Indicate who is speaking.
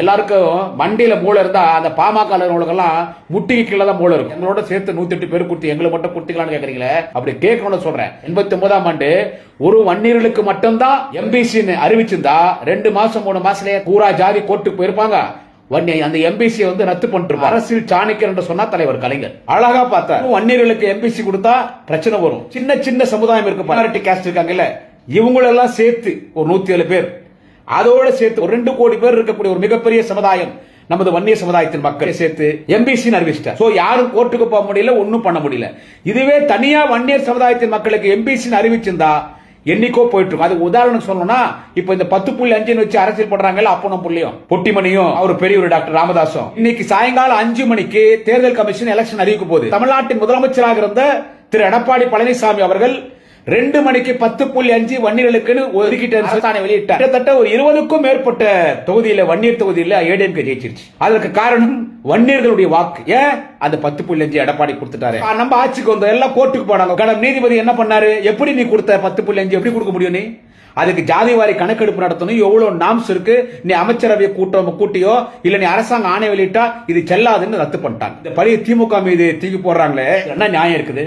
Speaker 1: எல்லாருக்கும் வண்டியில மூளை இருந்தா அந்த பாமக எல்லாம் முட்டிக்கு கீழே தான் மூளை இருக்கும். எங்களோட சேர்த்து நூத்தி எட்டு பேர் கொடுத்து எங்களை மட்டும் கொடுத்தீங்களான்னு கேக்குறீங்களே? அப்படி கேட்கணும்னு சொல்றேன். எண்பத்தி ஒன்பதாம் ஆண்டு ஒரு வன்னியர்களுக்கு மட்டும்தான் எம்பிசின்னு அறிவிச்சிருந்தா ரெண்டு மாசம் மூணு மாசத்துலயே பூரா ஜாதி கோர்ட்டுக்கு போயிருப்பாங்க. வன்னியை அந்த எம்பிசி வந்து ரத்து பண்ணிட்டு அரசியல் சாணக்கியர் என்று சொன்னா தலைவர் கலைஞர். அழகா பார்த்தா வன்னியர்களுக்கு எம்பிசி கொடுத்தா பிரச்சனை வரும். சின்ன சின்ன சமுதாயம் இருக்கு. மைனாரிட்டி கேஸ்ட் இருக்காங்கல்ல. இவங்களெல்லாம் சேர்த்து ஒரு நூத்தி ஏழு பேர் அதோட சேர்த்து ஒரு ரெண்டு கோடி பேர் இருக்கக்கூடிய ஒரு மிகப்பெரிய சமுதாயம் நமது வன்னிய சமுதாயத்தின் மக்களை. சேர்த்து எம்பிசி அறிவிச்சிட்டார் சோ யாரும் கோர்ட்டுக்கு போக முடியல ஒண்ணும் பண்ண முடியல. இதுவே தனியா வன்னியர் சமுதாயத்தின் மக்களுக்கு எம்பிசி அறிவிச்சிருந்தா என்னைக்கோ போயிட்டு இருக்கும் அது உதாரணம் சொல்லணும்னா இப்ப இந்த பத்து புள்ளி அஞ்சுன்னு வச்சு அரசியல் பண்றாங்கல்ல அப்பனும் புள்ளியும் பொட்டிமணியும் அவர் பெரியவர் டாக்டர் ராமதாசும். இன்னைக்கு சாயங்காலம் அஞ்சு மணிக்கு தேர்தல் கமிஷன் எலெக்ஷன் அறிவிக்க போகுது. தமிழ்நாட்டின் முதலமைச்சராக இருந்த திரு எடப்பாடி பழனிசாமி அவர்கள் ரெண்டு மணிக்கு பத்து புள்ளி அஞ்சு வன்னியர்களுக்குன்னு ஒதுக்கிட்டு அரசாணை வெளியிட்டார். கிட்டத்தட்ட ஒரு இருபதுக்கும் மேற்பட்ட தொகுதியில வன்னியர் தொகுதியில ஏடிஎம்கே ஜெயிச்சிருச்சு. அதற்கு காரணம் வன்னியர்களுடைய வாக்கு. ஏன்? அந்த பத்து புள்ளி அஞ்சு எடப்பாடி கொடுத்துட்டாரு. நம்ம ஆட்சிக்கு வந்தோம். எல்லாம் கோர்ட்டுக்கு போனாங்க. கடம் நீதிபதி என்ன பண்ணாரு? எப்படி நீ கொடுத்த பத்து புள்ளி அஞ்சு எப்படி கொடுக்க முடியும் நீ? அதுக்கு ஜாதி வாரி கணக்கெடுப்பு நடத்தணும். எவ்வளவு நாம்ஸ் இருக்கு? நீ அமைச்சரவை கூட்டம் கூட்டியோ இல்ல நீ அரசாங்கம் ஆணை வெளியிட்டா இது செல்லாதுன்னு ரத்து பண்ணிட்டாங்க. இந்த பழைய திமுக மீது தூக்கி போடுறாங்களே. என்ன நியாயம் இருக்குது?